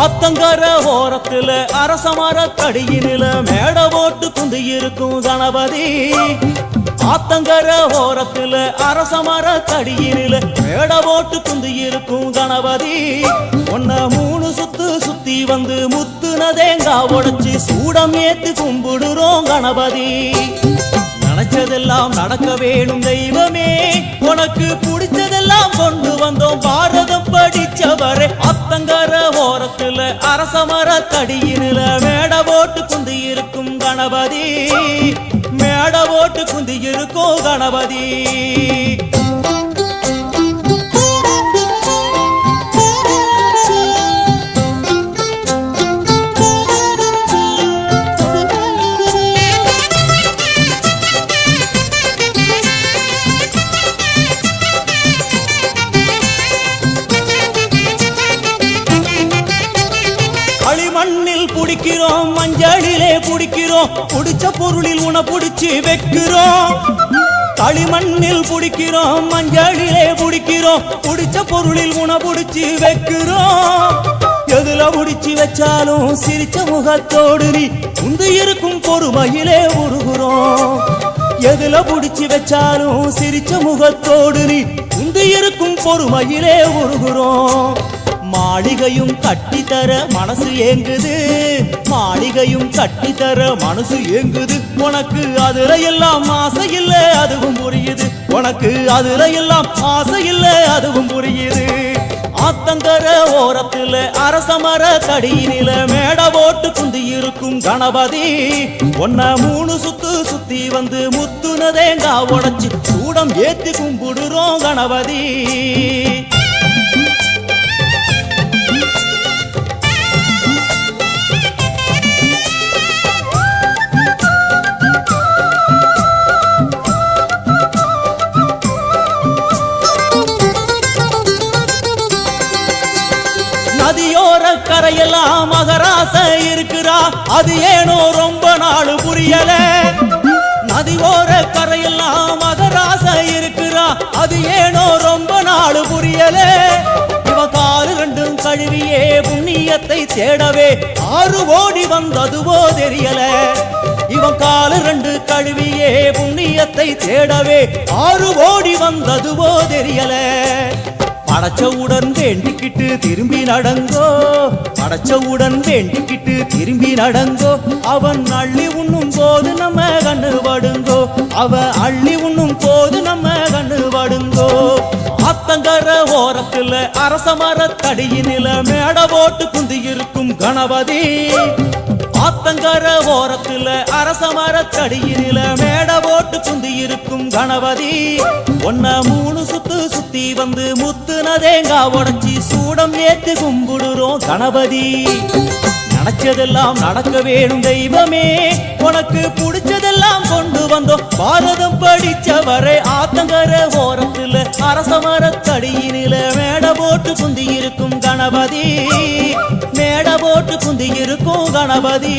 ஆத்தங்கர ஓரத்துல அரசமர கடியினில மேட போட்டு குந்தி இருக்கும் கணபதி. ஆத்தங்கர ஓரத்துல அரச மர தடியில மேட போட்டு குந்தி இருக்கும் கணபதி. ஒன்ன மூணு சுத்து சுத்தி வந்து முத்துன தேங்காய் உடைச்சு சூடம் ஏத்து கும்பிடுறோம் கணபதி. நினைச்சதெல்லாம் நடக்க வேணும் தெய்வமே. உனக்கு பிடிச்சதெல்லாம் கொண்டு வந்தோம் பாரதம் படிச்சவரே. அத்தங்கர ஓரத்துல அரச மர தடியில மேட போட்டு குந்தி இருக்கும் கணபதி. மேட ஓட்டு குந்தி இருக்கும் கணபதி. மண்ணில் பிடிக்கிறோம் மஞ்சளிலே பிடிக்கிறோம். பிடிச்ச பொருளில் உன புடிச்சு வைக்கிறோம் களிமண்ணில் பிடிக்கிறோம் மஞ்சளிலே பிடிக்கிறோம். பிடிச்ச பொருளில் உன புடிச்சு வைக்கிறோம். எதுல புடிச்சு வச்சாலும் சிரிச்ச முகத்தோடு நீ உந்து இருக்கும் பொறுமையிலே உருகுறோம். எதுல பிடிச்சு வச்சாலும் சிரிச்ச முகத்தோடு நீ உந்து இருக்கும் பொறுமையிலே உருகுறோம். மாளிகையும் கட்டித்தர மனசு ஏங்குது. மாளிகையும் கட்டித்தர மனசு ஏங்குது. உனக்கு அதுல எல்லாம் ஆசை இல்ல அதுவும் புரியுது. உனக்கு அதுல எல்லாம் ஆசை இல்ல அதுவும் புரியுது. ஆத்தங்கர ஓரத்துல அரசமர கடியினில மேட போட்டு குந்தி இருக்கும் கணபதி. ஒன்ன மூணு சுத்து சுத்தி வந்து முத்துன தேங்காய் உடைச்சு சூடம் ஏத்தி கும்பிடுறோம் கணபதி. நதியோர கரையெல்லாம் மகராச இருக்கிறா. அது ஏனோ ரொம்ப நாள் புரியல. நதியோர கரையெல்லாம் மகராச இருக்கிறா. அது ஏனோ ரொம்ப நாள் புரியல. இவ காலு ரெண்டும் கழுவியே புண்ணியத்தை தேடவே ஆறு ஓடி வந்ததுவோ தெரியல. இவன் காலு ரெண்டு கழுவியே புண்ணியத்தை தேடவே ஆறு ஓடி வந்ததுவோ தெரியல. படைச்சவுடன் வேண்டிக்கிட்டு திரும்பி நடங்கோ. படைச்சவுடன் வேண்டிக்கிட்டு திரும்பி நடங்கோ. அவன் அள்ளி உண்ணும் போது நம்ம கண்ணு படுங்கோ. அவ அள்ளி உண்ணும் போது நம்ம கண்ணு படுங்கோ. ஆத்தங்கர ஓரத்துல அரசமர தடியினில மேட போட்டு குந்தியிருக்கும் கணபதி. ஆத்தங்கர ஓரத்துல அரச மரத்தடியில மேட போட்டு குந்தி இருக்கும் கணபதி. ஒன்ன மூணு சுத்து சுத்தி வந்து முத்துன தேங்காய் உடச்சி சூடம் ஏத்து கும்பிடுறோம் கணபதி. நினைச்சதெல்லாம் நடக்க வேணும் தெய்வமே. உனக்கு பிடிச்சதெல்லாம் கொண்டு வந்தோம். பாரதம் படிச்சவரை ஆத்தங்கர ஓரத்துல அரச தடியினில மேட போட்டு குந்தி இருக்கும் கணபதி. எட போட்டு குந்தி இருக்கும் கணபதி.